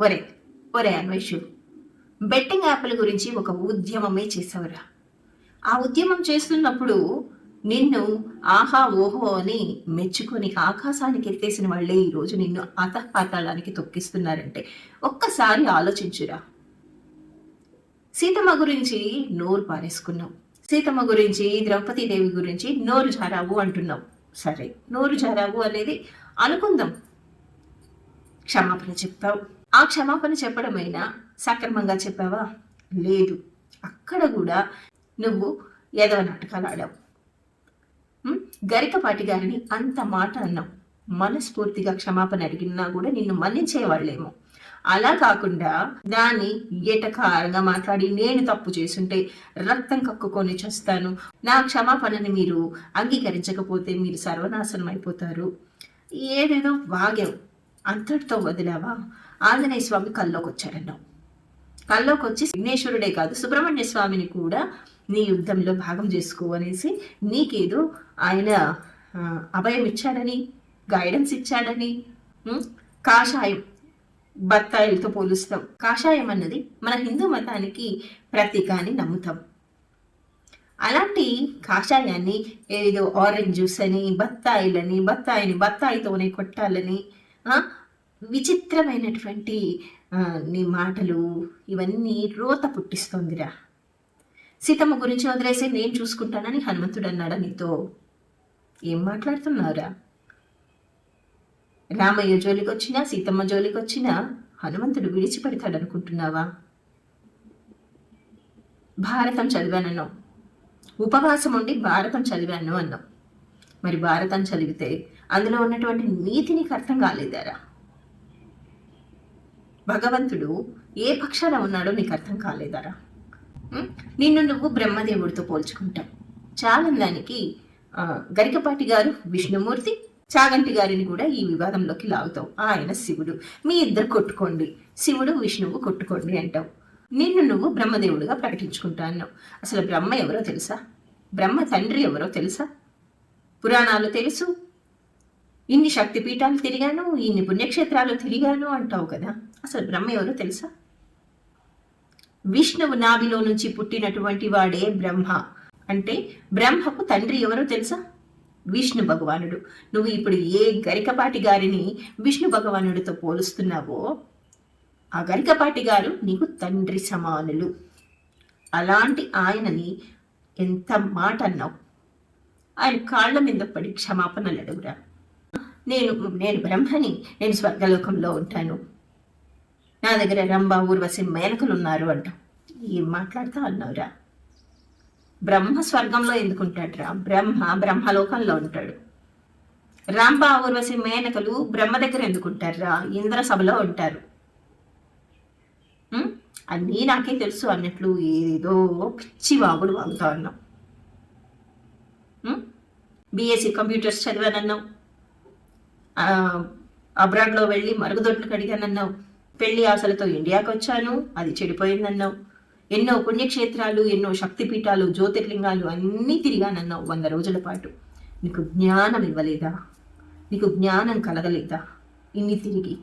ఒరే ఒరే అన్వేషు. బెట్టింగ్ యాప్ల గురించి ఒక ఉద్యమమే చేసావురా ఆ ఉద్యమం చేస్తున్నప్పుడు నిన్ను ఆహా ఓహో అని మెచ్చుకొని ఆకాశానికి ఎత్తేసిన వాళ్ళే ఈరోజు నిన్ను అతపాతాళానికి తొక్కిస్తున్నారంటే ఒక్కసారి ఆలోచించురా. సీతమ్మ గురించి నోరు పారేసుకున్నావు సీతమ్మ గురించి ద్రౌపదీదేవి గురించి నోరు జారావు అంటున్నావు సరే నోరు జారావు అనేది అనుకుందాం. క్షమాపణ చెప్తావు ఆ క్షమాపణ చెప్పడమైనా సక్రమంగా చెప్పావా? లేదు. అక్కడ కూడా నువ్వు ఏదో నాటకాలు ఆడావు. గరికపాటి గారిని అంత మాట అన్నావు. మనస్ఫూర్తిగా క్షమాపణ అడిగినా కూడా నిన్ను మన్నించేవాళ్ళేమో. అలా కాకుండా దాన్ని ఎటకారంగా మాట్లాడి నేను తప్పు చేసుంటే రక్తం కక్కుకొని చేస్తాను. నా క్షమాపణని మీరు అంగీకరించకపోతే మీరు సర్వనాశనం అయిపోతారు. ఏదేదో వాగావు. అంతటితో వదిలావా? ఆంజనేయ స్వామి కల్లోకి వచ్చాడన్నావు కల్లోకి వచ్చి విఘ్నేశ్వరుడే కాదు సుబ్రహ్మణ్య స్వామిని కూడా నీ యుద్ధంలో భాగం చేసుకో అనేసి నీకేదో ఆయన అభయం ఇచ్చాడని గైడెన్స్ ఇచ్చాడని కాషాయం బత్తాయిలతో పోలుస్తాం. కాషాయం అన్నది మన హిందూ మతానికి ప్రతీక అని నమ్ముతాం. అలాంటి కాషాయాన్ని ఏదో ఆరెంజ్ జ్యూస్ అని బత్తాయిలని బత్తాయిని బత్తాయితోనే కొట్టాలని ఆ, విచిత్రమైనటువంటి నీ మాటలు ఇవన్నీ రోత పుట్టిస్తోందిరా. సీతమ్మ గురించి వదిలేసి నేను చూసుకుంటానని హనుమంతుడు అన్నాడా నీతో? ఏం మాట్లాడుతున్నావురా? రామయ్య జోలికి వచ్చినా సీతమ్మ జోలికి వచ్చినా హనుమంతుడు విడిచిపెడతాడు అనుకుంటున్నావా భారతం చదివానను ఉపవాసం ఉండి భారతం చదివాను అన్నావు. మరి భారతం చదివితే అందులో ఉన్నటువంటి నీతి నీకు అర్థం కాలేదారా? భగవంతుడు ఏ పక్షాన ఉన్నాడో నీకు అర్థం కాలేదరా? నిన్ను నువ్వు బ్రహ్మదేవుడితో పోల్చుకుంటావు చాలందానికి గరికపాటి గారు విష్ణుమూర్తి చాగంటి గారిని కూడా ఈ వివాదంలోకి లాగుతావు. ఆయన శివుడు. మీ ఇద్దరు కొట్టుకోండి. శివుడు విష్ణువు కొట్టుకోండి అంటావు. నిన్ను నువ్వు బ్రహ్మదేవుడిగా ప్రకటించుకుంటా అన్నావు. అసలు బ్రహ్మ ఎవరో తెలుసా? బ్రహ్మ తండ్రి ఎవరో తెలుసా? పురాణాలు తెలుసు? ఇన్ని శక్తి పీఠాలు తిరిగాను ఇన్ని పుణ్యక్షేత్రాలు తిరిగాను అంటావు కదా. అసలు బ్రహ్మ ఎవరో తెలుసా? విష్ణువు నాభిలో నుంచి పుట్టినటువంటి వాడే బ్రహ్మ. అంటే బ్రహ్మకు తండ్రి ఎవరో తెలుసా? విష్ణు భగవానుడు. నువ్వు ఇప్పుడు ఏ గరికపాటి గారిని విష్ణు భగవానుడితో పోలుస్తున్నావో ఆ గరికపాటి గారు నీకు తండ్రి సమానులు. అలాంటి ఆయనని ఎంత మాట అన్నావు? ఆయన కాళ్ళ మీద పడి క్షమాపణలు అడుగురా. నేను నేను బ్రహ్మని నేను స్వర్గలోకంలో ఉంటాను. నా దగ్గర రంభ ఊర్వశి మేనకలు ఉన్నారు అంట ఏం మాట్లాడతా అన్నావురా? బ్రహ్మ స్వర్గంలో ఎందుకుంటాడురా? బ్రహ్మ బ్రహ్మలోకంలో ఉంటాడు. రంభ ఊర్వశి మేనకలు బ్రహ్మ దగ్గర ఎందుకుంటారురా ఇంద్ర సభలో ఉంటారు అన్నీ నాకే తెలుసు అన్నట్లు ఏదో పిచ్చి వాగులు వాగుతా ఉన్నాం బీఎస్సీ కంప్యూటర్స్ చదివానన్నావు. అబ్రాడ్లో వెళ్ళి మరుగుదొడ్లు కడిగానన్నావు. పెళ్ళి ఆశలతో ఇండియాకి వచ్చాను అది చెడిపోయిందన్నావు. ఎన్నో పుణ్యక్షేత్రాలు ఎన్నో శక్తిపీఠాలు జ్యోతిర్లింగాలు అన్నీ తిరిగానన్నావు వంద రోజుల పాటు. నీకు జ్ఞానం ఇవ్వలేదా? నీకు జ్ఞానం కలగలేదా? ఇన్ని తిరిగి.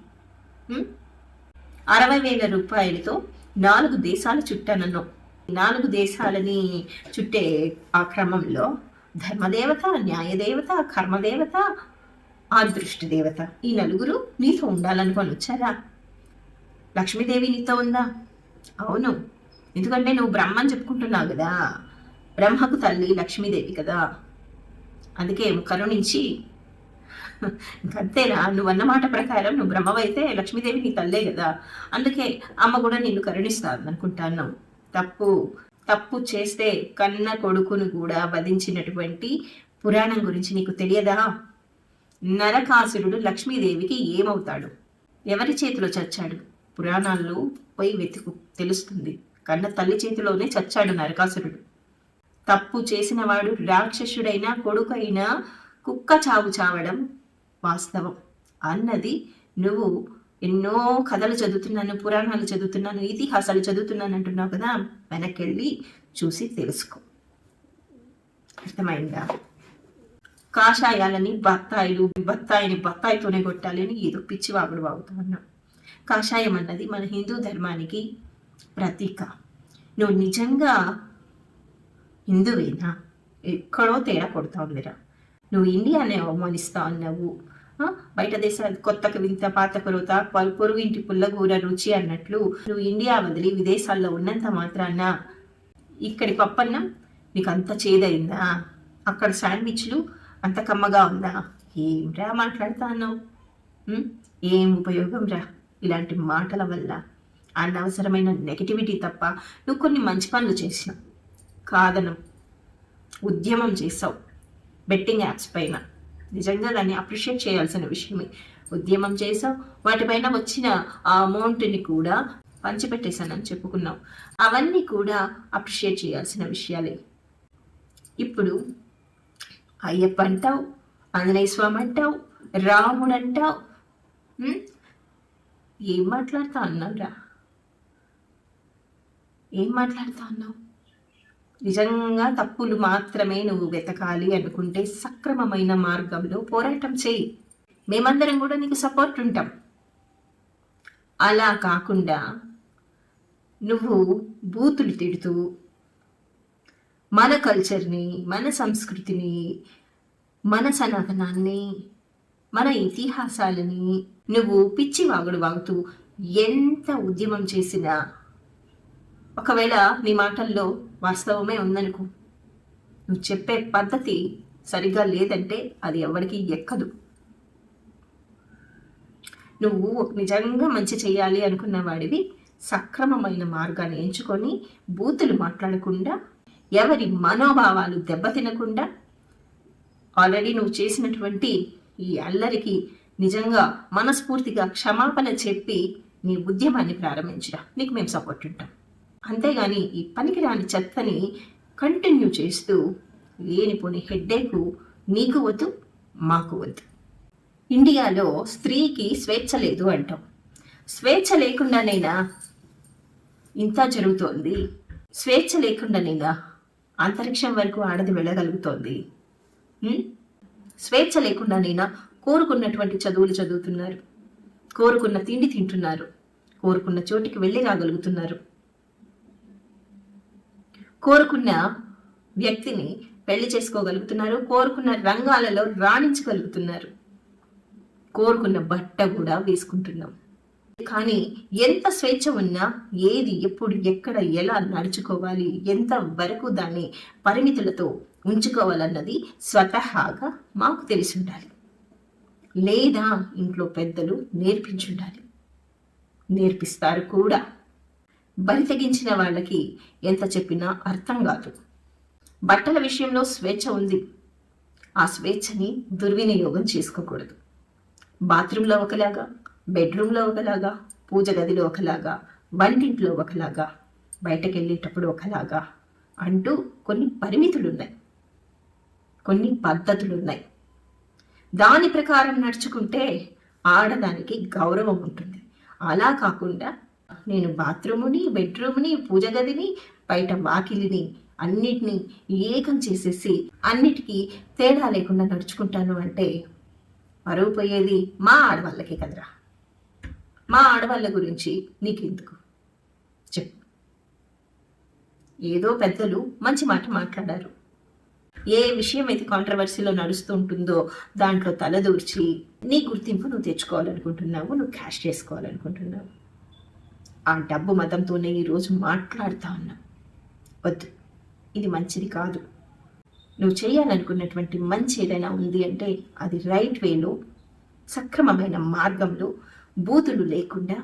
అరవై వేల రూపాయలతో నాలుగు దేశాలు చుట్టానన్నావు. నాలుగు దేశాలని చుట్టే ఆ క్రమంలో ధర్మదేవత న్యాయదేవత కర్మదేవత ఆదృష్టి దేవత. ఈ నలుగురు నీతో ఉండాలనుకొని వచ్చారా? లక్ష్మీదేవి నీతో ఉందా? అవును. ఎందుకంటే నువ్వు బ్రహ్మని చెప్పుకుంటున్నావు కదా. బ్రహ్మకు తల్లి లక్ష్మీదేవి కదా. అందుకే కరుణించి అంతేనా నువ్వు అన్నమాట ప్రకారం నువ్వు బ్రహ్మవైతే లక్ష్మీదేవి నీ తల్లే కదా. అందుకే అమ్మ కూడా నిన్ను కరుణిస్తాను అనుకుంటాను. తప్పు తప్పు చేస్తే కన్న కొడుకును కూడా వధించినటువంటి పురాణం గురించి నీకు తెలియదా? నరకాసురుడు లక్ష్మీదేవికి ఏమవుతాడు? ఎవరి చేతిలో చచ్చాడు? పురాణాల్లో పోయి వెతుకు తెలుస్తుంది. కన్న తల్లి చేతిలోనే చచ్చాడు నరకాసురుడు. తప్పు చేసిన వాడు రాక్షసుడైనా కొడుకైనా కుక్క చావు చావడం వాస్తవం. అన్నది నువ్వు ఎన్నో కథలు చదువుతున్నాను పురాణాలు చదువుతున్నాను ఇతిహాసాలు చదువుతున్నాను అంటున్నావు కదా? వెనక్కి వెళ్ళి చూసి తెలుసుకో. అర్థమైందా? కాషాయాలని బత్తాయిలు బత్తాయిని బత్తాయితోనే కొట్టాలి అని ఏదో పిచ్చి వాగుడు వాగుతా ఉన్నావు కాషాయం అన్నది మన హిందూ ధర్మానికి ప్రతీక. నువ్వు నిజంగా హిందువేనా? ఎక్కడో తేడా కొడతా ఉందిరా. నువ్వు ఇండియానే అవమానిస్తా ఉన్నావు. ఆ, బయట దేశాలు కొత్తకు వింత పాత కొరత పొరుగు ఇంటి పుల్లగూర రుచి అన్నట్లు నువ్వు ఇండియా వదిలి విదేశాల్లో ఉన్నంత మాత్రాన ఇక్కడి పప్పన్న నీకు అంత చేదైందా? అక్కడ శాండ్విచ్లు అంత కమ్మగా ఉందా? ఏం రా మాట్లాడతాను ఏం ఉపయోగం రా ఇలాంటి మాటల వల్ల? అనవసరమైన నెగటివిటీ తప్ప నువ్వు కొన్ని మంచి పనులు చేసినావు కాదను. ఉద్యమం చేసావు బెట్టింగ్ యాప్స్ పైన. నిజంగా దాన్ని అప్రిషియేట్ చేయాల్సిన విషయమే. ఉద్యమం చేసావు వాటిపైన వచ్చిన ఆ అమౌంట్ని కూడా పంచిపెట్టేశానని చెప్పుకున్నావు. అవన్నీ కూడా అప్రిషియేట్ చేయాల్సిన విషయాలే. ఇప్పుడు అయ్యప్ప అంటావు ఆంజనేయ స్వామి అంటావు రాముడు అంటావు ఏం మాట్లాడుతా అన్నావురా ఏం మాట్లాడుతా అన్నావు? నిజంగా తప్పులు మాత్రమే నువ్వు వెతకాలి అనుకుంటే సక్రమమైన మార్గంలో పోరాటం చేయి. మేమందరం కూడా నీకు సపోర్ట్ ఉంటాం. అలా కాకుండా నువ్వు బూతులు తిడుతూ మన కల్చర్ని మన సంస్కృతిని మన సనాతనాన్ని మన ఇతిహాసాలని నువ్వు పిచ్చి వాగుడు వాగుతూ ఎంత ఉద్యమం చేసినా ఒకవేళ నీ మాటల్లో వాస్తవమే ఉందనుకో. నువ్వు చెప్పే పద్ధతి సరిగ్గా లేదంటే అది ఎవరికి ఎక్కదు. నువ్వు నిజంగా మంచి చేయాలి అనుకున్న వాడివి సక్రమమైన మార్గాన్ని ఎంచుకొని బూతులు మాట్లాడకుండా ఎవరి మనోభావాలు దెబ్బతినకుండా ఆల్రెడీ నువ్వు చేసినటువంటి ఈ అల్లరికి నిజంగా మనస్ఫూర్తిగా క్షమాపణ చెప్పి నీ ఉద్యమాన్ని ప్రారంభించరా. నీకు మేము సపోర్ట్ ఉంటాం. అంతేగాని ఈ పనికిరాని చెత్తని కంటిన్యూ చేస్తూ లేనిపోని హెడ్డేకు నీకు వద్దు మాకు వద్దు. ఇండియాలో స్త్రీకి స్వేచ్ఛ లేదు అంటాం. స్వేచ్ఛ లేకుండానైనా ఇంత జరుగుతోంది. స్వేచ్ఛ లేకుండానైనా అంతరిక్షం వరకు ఆడది వెళ్ళగలుగుతోంది. స్వేచ్ఛ లేకుండా లేకుండానైనా కోరుకున్నటువంటి చదువులు చదువుతున్నారు. కోరుకున్న తిండి తింటున్నారు. కోరుకున్న చోటికి వెళ్ళి రాగలుగుతున్నారు. కోరుకున్న వ్యక్తిని పెళ్ళి చేసుకోగలుగుతున్నారు. కోరుకున్న రంగాలలో రాణించగలుగుతున్నారు. కోరుకున్న బట్ట కూడా వేసుకుంటున్నాం. కానీ ఎంత స్వేచ్ఛ ఉన్నా ఏది ఎప్పుడు ఎక్కడ ఎలా నడుచుకోవాలి ఎంత వరకు దాన్ని పరిమితులతో ఉంచుకోవాలన్నది స్వతహాగా మాకు తెలిసి ఉండాలి లేదా ఇంట్లో పెద్దలు నేర్పించుండాలి. నేర్పిస్తారు కూడా. బలి తెగించిన వాళ్ళకి ఎంత చెప్పినా అర్థం కాదు. బట్టల విషయంలో స్వేచ్ఛ ఉంది. ఆ స్వేచ్ఛని దుర్వినియోగం చేసుకోకూడదు. బాత్రూంలో ఒకలాగా బెడ్రూమ్లో ఒకలాగా పూజ గదిలో ఒకలాగా వంటింట్లో ఒకలాగా బయటకు వెళ్ళేటప్పుడు ఒకలాగా అంటూ కొన్ని పరిమితులు ఉన్నాయి కొన్ని పద్ధతులు ఉన్నాయి దాని ప్రకారం నడుచుకుంటే ఆడదానికి గౌరవం ఉంటుంది. అలా కాకుండా నేను బాత్రూముని బెడ్రూమ్ని పూజ గదిని బయట వాకిలిని అన్నిటినీ ఏకం చేసేసి అన్నిటికీ తేడా లేకుండా నడుచుకుంటాను అంటే మరువు పోయేది మా ఆడవాళ్ళకే కదరా. మా ఆడవాళ్ళ గురించి నీకెందుకు? చెప్పు. ఏదో పెద్దలు మంచి మాట మాట్లాడారు. ఏ విషయం అయితే కాంట్రవర్సీలో నడుస్తూ ఉంటుందో దాంట్లో తలదూర్చి నీ గుర్తింపు నువ్వు తెచ్చుకోవాలనుకుంటున్నావు నువ్వు క్యాష్ చేసుకోవాలనుకుంటున్నావు. ఆ డబ్బు మతంతోనే ఈరోజు మాట్లాడుతా ఉన్నావు వద్దు. ఇది మంచిది కాదు. నువ్వు చేయాలనుకున్నటువంటి మంచి ఏదైనా ఉంది అంటే అది రైట్ వేలో సక్రమమైన మార్గంలో బూతులు లేకుండా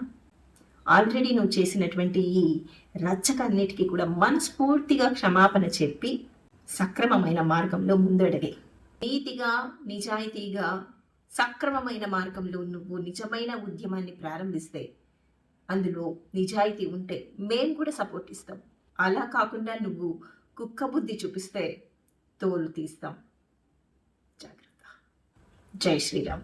ఆల్రెడీ నువ్వు చేసినటువంటి ఈ రచ్చకన్నిటికీ కూడా మనస్ఫూర్తిగా క్షమాపణ చెప్పి సక్రమమైన మార్గంలో ముందడగే. నీతిగా నిజాయితీగా సక్రమమైన మార్గంలో నువ్వు నిజమైన ఉద్యమాన్ని ప్రారంభిస్తే అందులో నిజాయితీ ఉంటే మేము కూడా సపోర్ట్ ఇస్తాం. అలా కాకుండా నువ్వు కుక్క బుద్ధి చూపిస్తే తోలు తీస్తాం. జాగ్రత్త. జై శ్రీరామ్.